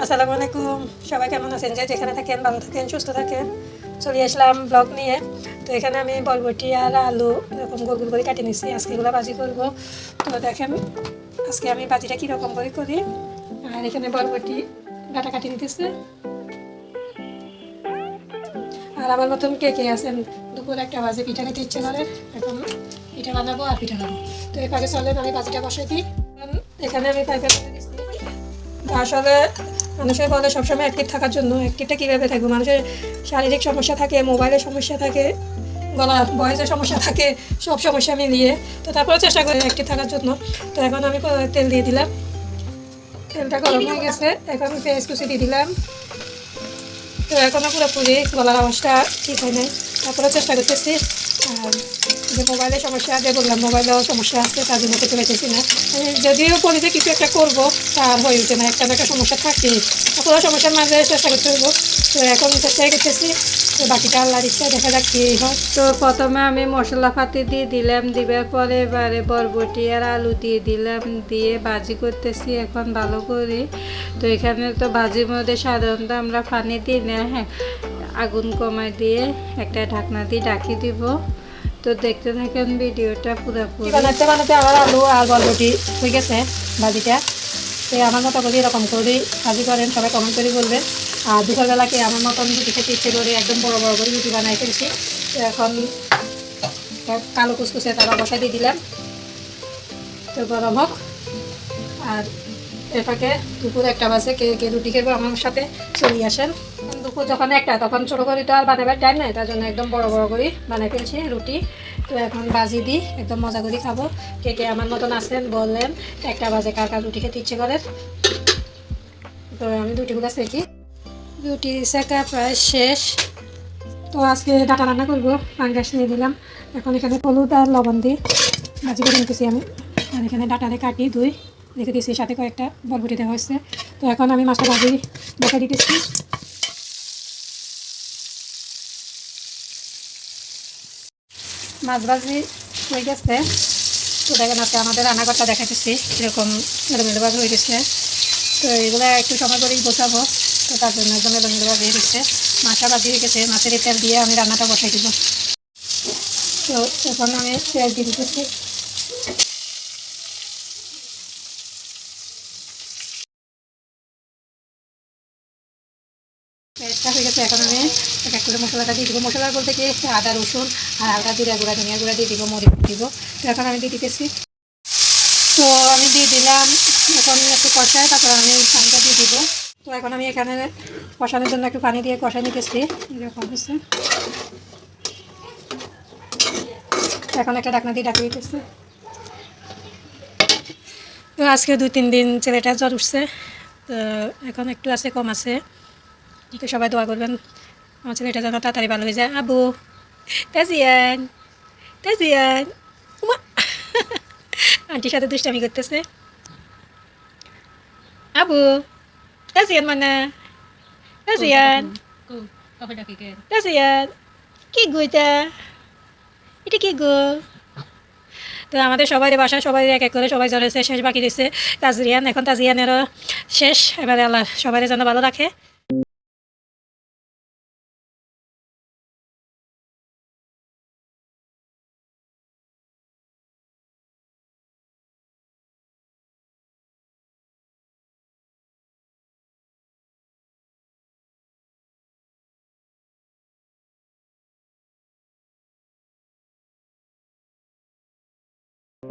আসসালামু আলাইকুম সবাই কেমন আছেন? যে যেখানে থাকেন, ভালো থাকেন, সুস্থ থাকেন, চলে আসলাম ব্লগ নিয়ে। তো এখানে আমি বরবটি আর আলু এরকম গোল গোল করে কাটিয়ে নিচ্ছি আজকে এগুলো ভাজি করব। তো দেখেন, আজকে আমি ভাজিটা কীরকম করে করি। আর এখানে বরবটি ডাটা কাটিয়ে নিতেছে। আর আমার মতন কে কে আছেন? দুপুর একটা বাজে পিঠা খেতে ইচ্ছে করে। এখন পিঠা বানাবো আর পিঠা খাব তো এরপরে চলেন, আমি বাজিটা বসাই দিই। এখন আমি পাইপে আসলে মানুষের বলে সবসময় অ্যাক্টিভ থাকার জন্য অ্যাক্টিভটা কীভাবে থাকবে? মানুষের শারীরিক সমস্যা থাকে মোবাইলের সমস্যা থাকে, গলা, বয়সের সমস্যা থাকে, সব সমস্যা মিলিয়ে। তো তারপরে চেষ্টা করি অ্যাক্টিভ থাকার জন্য। তো এখন আমি তেল দিয়ে দিলাম। তেলটা গরম হয়ে গেছে। এখন আমি পেঁয়াজ কুচি দিয়ে দিলাম। তো এখনও পুরোপুরি গলার আওয়াজটা ঠিক হয় নাই। তারপরে চেষ্টা করতেছি। আর যে মোবাইলের সমস্যা, যে বললাম মোবাইলেও সমস্যা আছে, তার জন্য করতে পারতেছি না। যদিও বলি যে কিছু একটা করব, তার হয়ে উঠে না একটা একটা সমস্যা থাকে। তারপরে সমস্যার মাঝে চেষ্টা করতে হইব। তো এখন চেষ্টাই করতেছি। তো বাকিটা আল্লাহর ইচ্ছা দেখা যাক কী হয়। তো প্রথমে আমি মশলা পাতি দিয়ে দিলাম, দিবার পরে এবারে বরবটি আর আলু দিয়ে দিলাম, দিয়ে ভাজি করতেছি এখন ভালো করে। তো এখানে তো ভাজির মধ্যে সাধারণত আমরা পানি দিই না হ্যাঁ। আগুন কমাই দিয়ে একটা ঢাকনা দিয়ে ঢাকি দিব। তো দেখতে থাকেন ভিডিওটা পুরোপুরি। বানাতে বানাতে আমার আলু আর বরবটি হয়ে গেছে ভাজিটা। তো আমার মতো করে এরকম করে ভাজি করেন, সবাই কমেন্ট করে বলবেন। আর দুপুরবেলাকে আমার মতন রুটি খেতে ইচ্ছে করে একদম বড় বড় করে রুটি বানাই ফেলছি। তো এখন কালো কুচকুচে তারা বসাই দিয়ে দিলাম। তো গরম হোক। আর এটাকে দুপুর একটা বাজে, কে কে রুটি খেবো আমার সাথে চলে আসেন। দুপুর যখন একটা, তখন ছোটো করে তো আর বানাবার টাইম নাই, তার জন্য একদম বড় বড় করে বানাই ফেলছি রুটি। তো এখন বাজি দিই, একদম মজা করে খাব। কে কে আমার মতন আসেন বললেন একটা বাজে কার কার রুটি খেতে ইচ্ছে করে। তো আমি রুটিগুলো সেকি রুটি সেকা প্রায় শেষ। তো আজকে ডাটা রান্না করব, পাঙ্গাস নিয়ে দিলাম এখন এখানে হলুদ আর লবণ দিই। ভাজি করে নিতেছি আমি। আর এখানে ডাটারে কাটি দুই রেখে দিয়েছি, সাথে কয়েকটা বরবটি দেওয়া হয়েছে। তো এখন আমি মাছটা ভাজি দেখা দিতেছি। মাছ ভাজি হয়ে গেছে। তো দেখেন আজকে আমাদের রান্নাঘরটা দেখাতেছি এরকম ভাজি হয়ে গেছে। তো এগুলো একটু সময় করেই গোছাবো। তো তার জন্য একদম ভাজি হয়ে গেছে। মাছটা ভাজি হয়ে গেছে, মাছের তেল দিয়ে আমি রান্নাটা বসাই দিব। তো এখন আমি তেল দিয়ে দিতেছি। পেঁয়াজটা হয়ে গেছে এখন আমি এক এক করে মশলাটা দিয়ে দিব। মশলা বলতে কি? আদা, রসুন আর হালকা জিরা গুঁড়া, ধনিয়া গুঁড়া দিয়ে দিব, মরিচ দিব। তো এখন আমি দিয়ে দিতেছি। তো আমি দিয়ে দিলাম এখন একটু কষায়, তারপর আমি পানিটা দিয়ে দিব। তো এখন আমি এখানে কষানোর জন্য একটু পানি দিয়ে কষাই নিতেছি। এরকম হচ্ছে এখন একটা ডাকনা দিয়ে ডাকিয়ে দিতেছি। তো আজকে দুই, তিন দিন ছেলেটা জ্বর উঠছে। তো এখন একটু আছে, কম আছে। তো সবাই দোয়া করবেন। আমার ছেলেটা যেন তাড়াতাড়ি ভালো হয়ে যায়। আবু তাজিয়ান তাজিয়ান আন্টির সাথে দুষ্টামি করতেছে। আবু তাজিয়ান মানে? তাজিয়ান। তাজিয়ান, কি গো এটা? এটা কি গো? তো আমাদের সবাই বাসায় সবাই এক এক করে সবাই জ্বর হয়েছে শেষ বাকি দিচ্ছে তাজরিয়ান এখন তাজিয়ানেরও শেষ। এবারে আল্লাহ সবাই যেন ভালো রাখে।